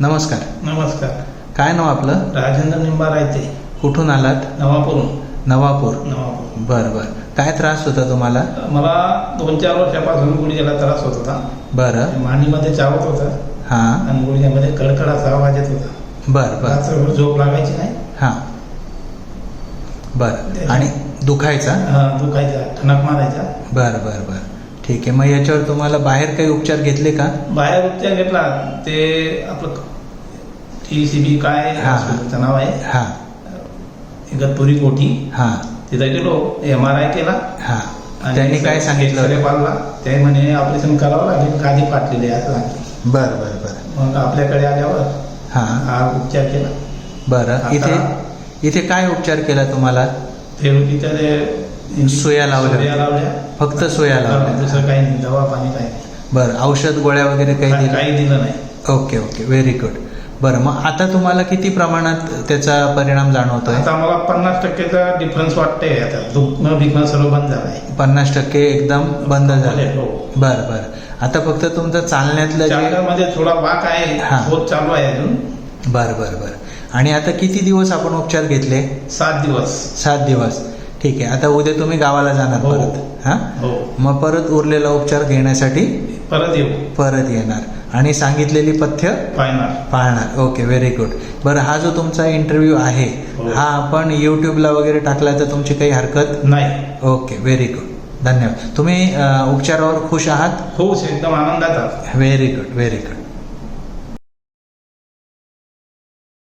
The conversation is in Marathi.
नमस्कार. नमस्कार. काय नाव आपलं? राजेंद्र निंबा रायते कुठून आलात? नवापूरून नवापूर. नवापूर. बर बर. काय त्रास होता तुम्हाला? मला दोन चार वर्षापासून गुडघ्याला त्रास होत होता. बरं. मांडीमध्ये चावत होता. हां. आणि गुडघ्यामध्ये कडकडाचा आवाज येत होता. बर बर. रात्रभर झोप लागायची नाही. हां. बर. आणि दुखायचा? अं, दुखायचा. ठणक मारायचा. बर बर बर. ठीक आहे. मग याच्यावर तुम्हाला बाहेर काही उपचार घेतले का? बाहेर उपचार घेतला. ते आपलं टी सी बी काय हा. हॉस्पिटलचं नाव आहे. हां. इगतपुरी कोठी. हां. तिथं गेलो एम आर आय केला. हां. त्यांनी काय सांगितलं? होतं? ते म्हणे ऑपरेशन करावं लागेल गादी फाटलेली आहे असं सांगितलं. बर बर बर. मग आपल्याकडे आल्यावर हां. हा उपचार केला. बरं. आता- इथे इथे काय उपचार केला तुम्हाला? थेरपीच्या ते सुया लावल्या. लावल्या. फक्त सुया लावल्या. दुसरं काही नाही दवा पाणी काही. बरं औषध गोळ्या वगैरे काही दिल्या काही दिलं नाही. ओके ओके व्हेरी गुड बरं मग आता तुम्हाला किती प्रमाणात त्याचा परिणाम जाणवतोय? आता मला पन्नास टक्केचा डिफरन्स वाटतंय आता. दुखणं बिकणं सर्व बंद झालंय. पन्नास टक्के एकदम बंद झालं. हो. बरं बरं. आता फक्त तुमचं चालण्यातलं चालण्यामध्ये थोडा वाक आहे हा. होत चालू आहे अजून. बरं बरं बरं. आणि आता किती दिवस आपण उपचार घेतले? सात दिवस. सात दिवस. ठीक आहे. आता उद्या तुम्ही गावाला जाणार हो. परत हां? हो. मग परत उरलेला उपचार घेण्यासाठी परत येऊ. परत येणार. आणि सांगितलेली पथ्य पाहणार पाळणार. ओके व्हेरी गुड बरं हा जो तुमचा इंटरव्ह्यू आहे हो. हा आपण यूट्यूबला वगैरे टाकला तर तुमची काही हरकत नाही. ओके व्हेरी गुड धन्यवाद. तुम्ही अ, उपचारावर खुश आहात? हो एकदम आनंदात आहोत. Very good very good